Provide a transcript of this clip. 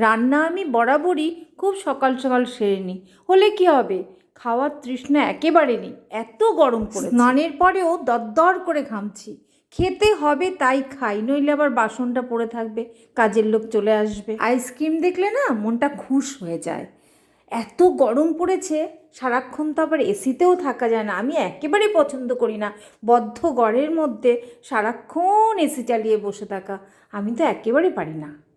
রান্না আমি বরাবরই খুব সকাল সকাল সেরে নিই। হলে কি হবে? খাওয়ার তৃষ্ণা একেবারে নেই। এত গরম পড়ে স্নানের পরেও দরদর করে ঘামছি। খেতে হবে তাই খাই, নইলে আবার বাসনটা পড়ে থাকবে, কাজের লোক চলে আসবে। আইসক্রিম দেখলে না মনটা খুশ হয়ে যায়। এত গরম পড়েছে, সারাক্ষণ তো আবার এসিতেও থাকা যায় না। আমি একেবারেই পছন্দ করি না। বদ্ধ ঘরের মধ্যে সারাক্ষণ এসি চালিয়ে বসে থাকা। আমি তো একেবারে পারি না।